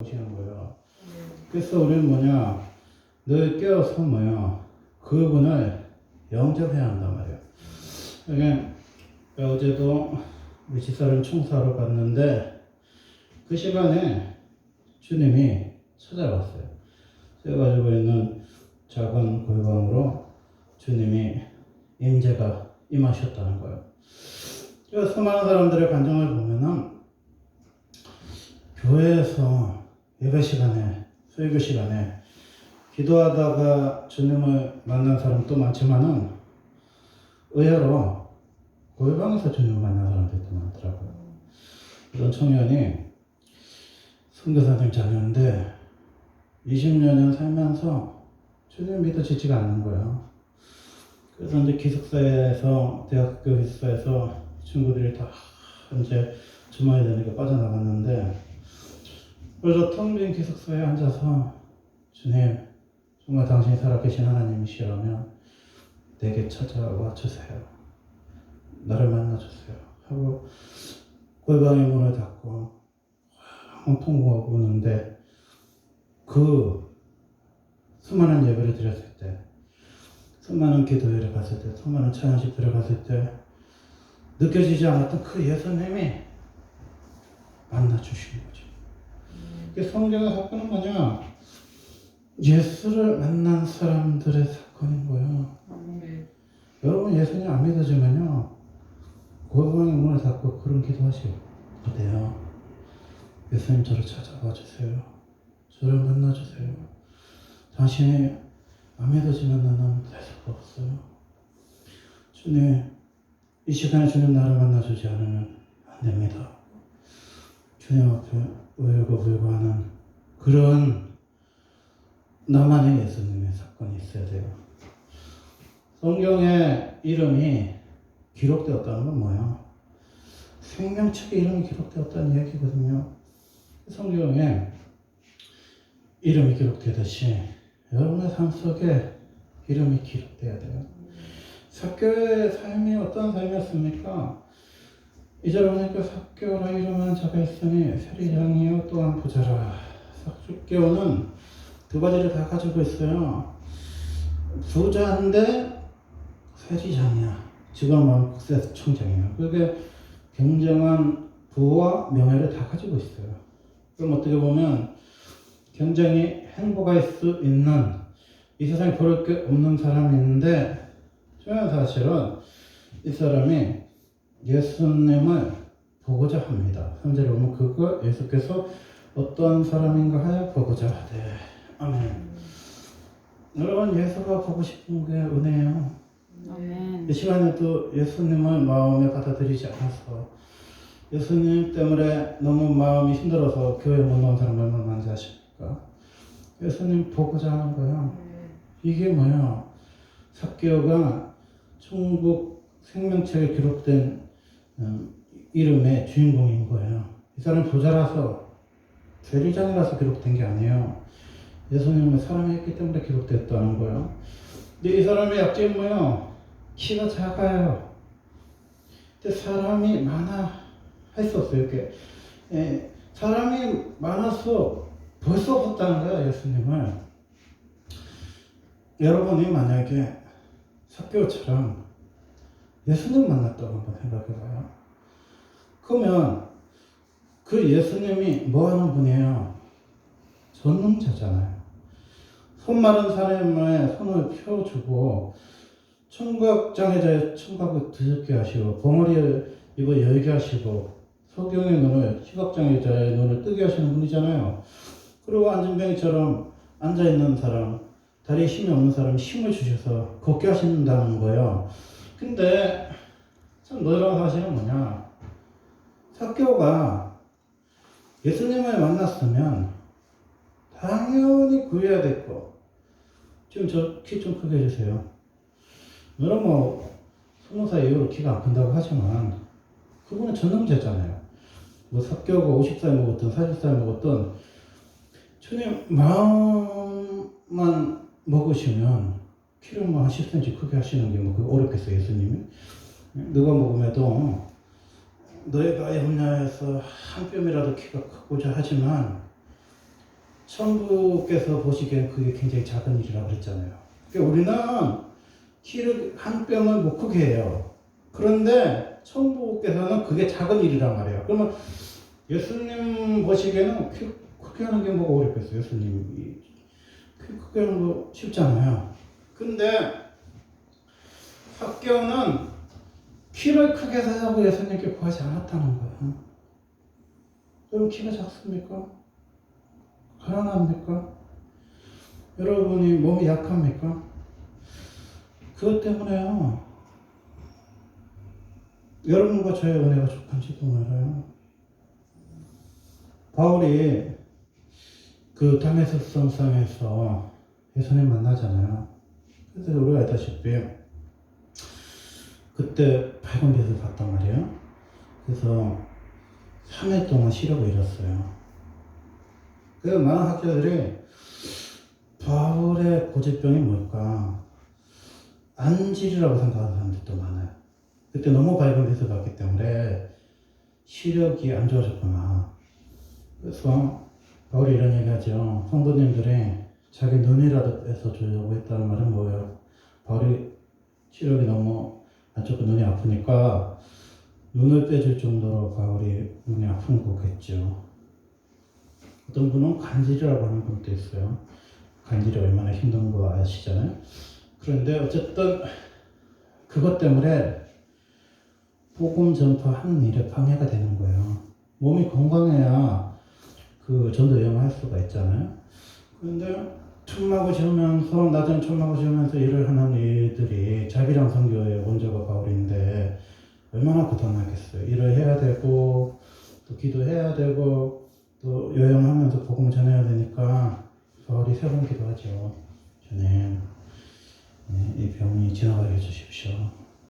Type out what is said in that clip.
오시는 거예요. 그래서 우리는 뭐냐, 늘 깨어서 뭐야, 그분을 영접해야 한단 말이에요. 이게 어제도 우리 집사람 총사로 갔는데 그 시간에 주님이 찾아왔어요. 제가 가지고 있는 작은 골방으로 주님이 임재가 임하셨다는 거예요. 수많은 사람들의 감정을 보면은 교회에서 예배 시간에 설교 시간에 기도하다가 주님을 만난 사람도 많지만은 의외로 골방에서 주님을 만난 사람들도 많더라고요. 이런 청년이 선교사님 자녀인데 20년을 살면서 주님 믿어지지가 않는 거예요. 그래서 이제 기숙사에서 대학교 기숙사에서 친구들이 다 이제 주말이 되니까 빠져나갔는데 그래서 텅 빈 기숙사에 앉아서 주님 정말 당신이 살아계신 하나님이시라면 내게 찾아와 주세요. 나를 만나 주세요. 하고 골방의 문을 닫고 항 통곡하고 오는데 그 수많은 예배를 드렸을 때 수많은 기도회를 갔을 때 수많은 찬양식 들어갔을 때 느껴지지 않았던 그 예수님이 만나 주신 거죠. 그 성경의 사건은 뭐냐? 예수를 만난 사람들의 사건인 거예요. 여러분 예수님 안 믿어지면요 골방의 문을 닫고 그런 기도하시면 돼요. 예수님 저를 찾아와 주세요. 저를 만나 주세요. 당신이 안 믿어지면 나는 될 수가 없어요. 주님 이 시간에 주님 나를 만나 주지 않으면 안 됩니다. 주님 앞에 울고 불고 하는 그런 나만의 예수님의 사건이 있어야 돼요. 성경에 이름이 기록되었다는 건 뭐야? 생명책에 이름이 기록되었다는 얘기거든요. 성경에 이름이 기록되듯이 여러분의 삶 속에 이름이 기록돼야 돼요. 사교의 삶이 어떤 삶이었습니까? 보니까 사교라 이름하는 자가 있으니 세리장이요 또한 부자라. 사교는 두 가지를 다 가지고 있어요. 부자인데 세리장이야. 지금은 국세 청장이에요. 그게 굉장한 부와 명예를 다 가지고 있어요. 그럼 어떻게 보면 굉장히 행복할 수 있는 이 세상에 버릴 게 없는 사람이 있는데 중요한 사실은 이 사람이 예수님을 보고자 합니다. 3절에 보면 그거 예수께서 어떤 사람인가 하여 보고자 하되 아멘. 여러분 예수가 보고 싶은 게 은혜예요. 아멘. 이 시간에도 예수님을 마음에 받아들이지 않아서 예수님 때문에 너무 마음이 힘들어서 교회 못 나온 사람 얼마나 많은지 아십니까? 예수님 보고자 하는 거야. 이게 뭐야? 삭개오가 천국 생명책에 기록된 음, 이름의 주인공인 거예요. 이 사람 부자라서 죄리장이라서 기록된 게 아니에요. 예수님은 사랑했기 때문에 기록됐다는 거예요. 근데 이 사람의 약점이 뭐예요? 키가 작아요. 근데 사람이 많아 없어요. 이렇게 예, 사람이 많아서 볼 수 없었다는 거예요. 예수님을. 여러분이 만약에 사교처럼 예수님 만났다고 한번 생각해봐요. 그러면 그 예수님이 뭐 하는 분이에요? 전능자잖아요. 손 마른 사람의 손을 펴주고 청각장애자의 청각을 드럽게 하시고 봉어리를 입을 열게 하시고 소경의 눈을 시각장애자의 눈을 뜨게 하시는 분이잖아요. 그리고 안진뱅이처럼 앉아있는 사람, 다리에 힘이 없는 사람 힘을 주셔서 걷게 하신다는 거예요. 근데 참 놀라운 사실은 뭐냐? 사교가 예수님을 만났으면 당연히 구해야 될 거. 지금 저 키 좀 크게 해주세요. 물론 뭐 스무 살 이후로 키가 안 큰다고 하지만 그분은 전능자잖아요. 뭐 사교가 50살 먹었든 40살 먹었든 주님 마음만 먹으시면 키를 뭐 한 10cm 크게 하시는 게 뭐 어렵겠어요 예수님이 누가 먹으면도 너희가 염려해서 한 뼘이라도 키가 크고자 하지만 천부께서 보시기엔 그게 굉장히 작은 일이라고 그랬잖아요. 그러니까 우리는 키를 한 뼘을 못 크게 해요. 그런데 천부께서는 그게 작은 일이란 말이에요. 그러면 예수님 보시기에는 키 크게 하는 게 뭐가 어렵겠어요, 예수님이. 키 크게 하는 거 쉽잖아요. 근데 학교는 키를 크게 하자고 예수님께 구하지 않았다는 거예요. 여러분 키가 작습니까? 가난합니까? 여러분이 몸이 약합니까? 그것 때문에요. 여러분과 저의 은혜가 족한지도 몰라요. 바울이 그 다메섹 성상에서 예수님 만나잖아요. 그래서 우리가 알다시피 그때 밝은 빛을 봤단 말이에요. 그래서 3일 동안 시력을 잃었어요. 그래서 많은 학자들이 바울의 고질병이 뭘까? 안질이라고 생각하는 사람들도 많아요. 그때 너무 밝은 빛을 봤기 때문에 시력이 안 좋아졌구나. 그래서 바울이 이런 얘기 하죠. 성도님들이 자기 눈이라도 빼서 주려고 했다는 말은 뭐예요? 바울이 시력이 너무 안 좋고 눈이 아프니까 눈을 빼줄 정도로 바울이 눈이 아픈 거겠죠. 어떤 분은 간질이라고 하는 분도 있어요. 간질이 얼마나 힘든 거 아시잖아요. 그런데 어쨌든 그것 때문에 복음 전파하는 일에 방해가 되는 거예요. 몸이 건강해야 그 전도 여행할 수가 있잖아요. 그런데 천막을 지으면서 낮은 천막을 지으면서 일을 하는 이들이 자비랑 선교의 원조가 바울인데 얼마나 고단하겠어요. 일을 해야 되고 또 기도해야 되고 또 여행하면서 복음 전해야 되니까 바울이 세 번 기도하죠. 주님 네, 이 병이 지나가게 해주십시오.